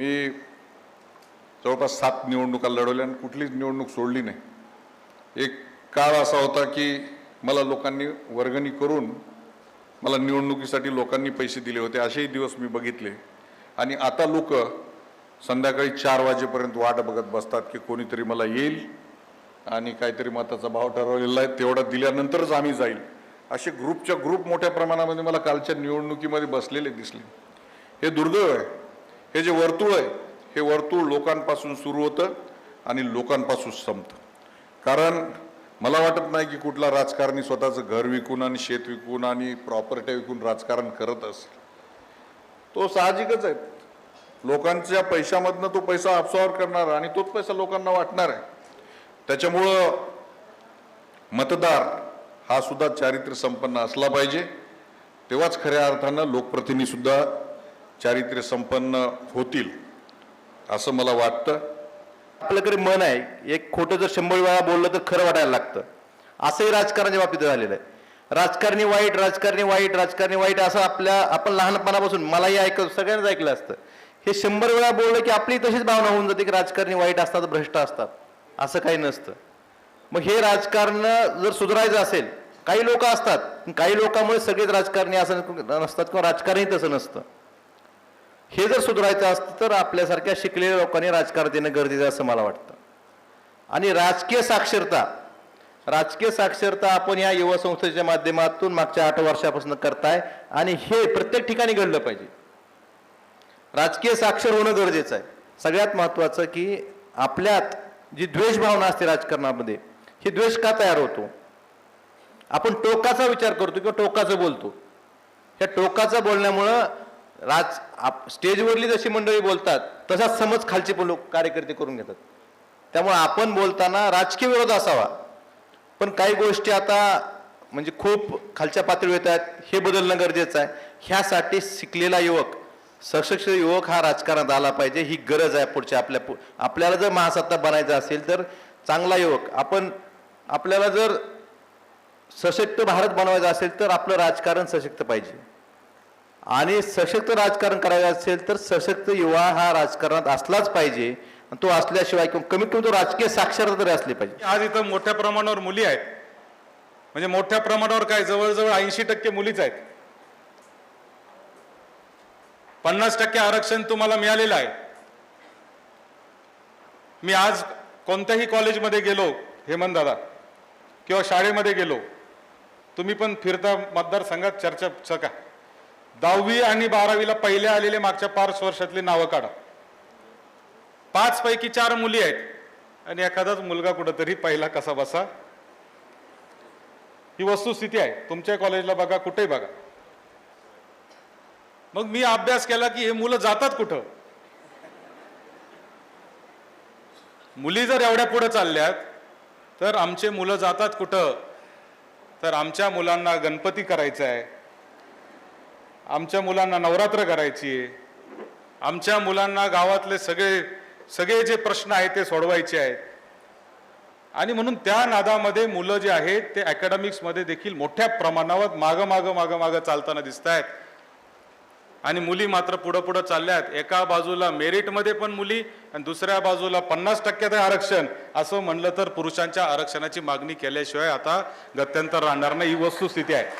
मी जवळपास सात निवडणुका लढवल्या आणि कुठलीच निवडणूक सोडली नाही. एक काळ असा होता की मला लोकांनी वर्गणी करून मला निवडणुकीसाठी लोकांनी पैसे दिले होते असेही दिवस मी बघितले. आणि आता लोक संध्याकाळी चार वाजेपर्यंत वाट बघत बसतात की कोणीतरी मला येईल आणि काहीतरी मताचा भाव ठरवलेला आहे तेवढा दिल्यानंतरच आम्ही जाईल. असे ग्रुपच्या ग्रुप मोठ्या प्रमाणामध्ये मला कालच्या निवडणुकीमध्ये बसलेले दिसले. हे दुर्दैव आहे. हे जे वर्तुळ आहे हे वर्तुळ लोकांपासून सुरू होतं आणि लोकांपासून संपतं. कारण मला वाटत नाही की कुठला राजकारणी स्वतःचं घर विकून आणि शेत विकून आणि प्रॉपर्टी विकून राजकारण करत असेल. तो साहजिकच आहे. लोकांच्या पैशामधनं तो पैसा अब्सॉर्ब करणार आणि तोच पैसा लोकांना वाटणार आहे. त्याच्यामुळं मतदार हा सुद्धा चारित्र्य संपन्न असला पाहिजे. तेव्हाच खऱ्या अर्थानं लोकप्रतिनिधीसुद्धा चारित्र्य संपन्न होतील असं मला वाटतं. आपल्याकडे मन आहे. एक खोटं जर शंभर वेळा बोललं तर खरं वाटायला लागतं. असंही राजकारणाच्या बाबतीत झालेलं आहे. राजकारणी वाईट राजकारणी वाईट राजकारणी वाईट असं आपल्या आपण लहानपणापासून मलाही ऐकत सगळ्यांनाच ऐकलं असतं. हे शंभर वेळा बोललं की आपली तशीच भावना होऊन जाते की राजकारणी वाईट असतात भ्रष्ट असतात. असं काही नसतं. मग हे राजकारण जर सुधारायचं असेल काही लोक असतात. काही लोकांमुळे सगळेच राजकारणी असं नसतात किंवा राजकारणी तसं नसतं. हे जर सुधारायचं असतं तर आपल्यासारख्या शिकलेल्या लोकांनी राजकारण देणं गरजेचं असं मला वाटतं. आणि राजकीय साक्षरता राजकीय साक्षरता आपण या युवा संस्थेच्या माध्यमातून मागच्या आठ वर्षापासून करताय आणि हे प्रत्येक ठिकाणी घडलं पाहिजे. राजकीय साक्षर होणं गरजेचं आहे. सगळ्यात महत्त्वाचं की आपल्यात जी द्वेष भावना असते राजकारणामध्ये ही द्वेष का तयार होतो? आपण टोकाचा विचार करतो किंवा टोकाचं बोलतो. या टोकाचं बोलण्यामुळं राज आप स्टेजवरली जशी मंडळी बोलतात तसाच समज खालचे पण लोक कार्यकर्ते करून घेतात. त्यामुळे आपण बोलताना राजकीय विरोध असावा. पण काही गोष्टी आता म्हणजे खूप खालच्या पातळीवर येत आहेत हे बदलणं गरजेचं आहे. ह्यासाठी शिकलेला युवक सशक्त युवक हा राजकारणात आला पाहिजे ही गरज आहे पुढच्या आपल्या पु- आपल्याला जर महासत्ता बनायचं असेल तर चांगला युवक आपण आपल्याला जर सशक्त भारत बनवायचा असेल तर आपलं राजकारण सशक्त पाहिजे. आणि सशक्त राजकारण करायचं असेल तर सशक्त युवा हा राजकारणात असलाच पाहिजे. तो असल्याशिवाय किंवा कमीत कमी तो राजकीय साक्षरता तरी असली पाहिजे. आज इथं मोठ्या प्रमाणावर मुली आहेत. म्हणजे मोठ्या प्रमाणावर काय? जवळजवळ ऐंशी टक्के मुलीच आहेत. पन्नास टक्के आरक्षण तुम्हाला मिळालेलं आहे. मी आज कोणत्याही कॉलेजमध्ये गेलो हेमंत दादा किंवा शाळेमध्ये गेलो तुम्ही पण फिरता मतदारसंघात चर्चा सका दहावी आणि बारावीला पहिले आलेले मागच्या पाच वर्षातली नावं काढा. पाच पैकी चार मुली आहेत. आणि एखादाच मुलगा कुठंतरी पहिला कसा बसा? ही वस्तुस्थिती आहे. तुमच्या कॉलेजला बघा कुठेही बघा. मग मी अभ्यास केला की हे मुलं जातात कुठं? मुली जर एवढ्या पुढे चालल्यात तर आमचे मुलं जातात कुठं? तर आमच्या मुलांना गणपती करायचा आहे आमच्या मुलांना नवरात्र करायची आहे. आमच्या मुलांना गावातले सगळे सगळे जे प्रश्न आहेत ते सोडवायचे आहेत. आणि म्हणून त्या नादामध्ये मुलं जे आहेत ते अकॅडमिक्समध्ये देखील मोठ्या प्रमाणावर मागं मागं मागं मागं चालताना दिसत आहेत आणि मुली मात्र पुढं पुढं चालल्यात. एका बाजूला मेरिटमध्ये पण मुली आणि दुसऱ्या बाजूला पन्नास टक्क्यात आरक्षण. असं म्हणलं तर पुरुषांच्या आरक्षणाची मागणी केल्याशिवाय आता गत्यंतर राहणार नाही. ही वस्तुस्थिती आहे.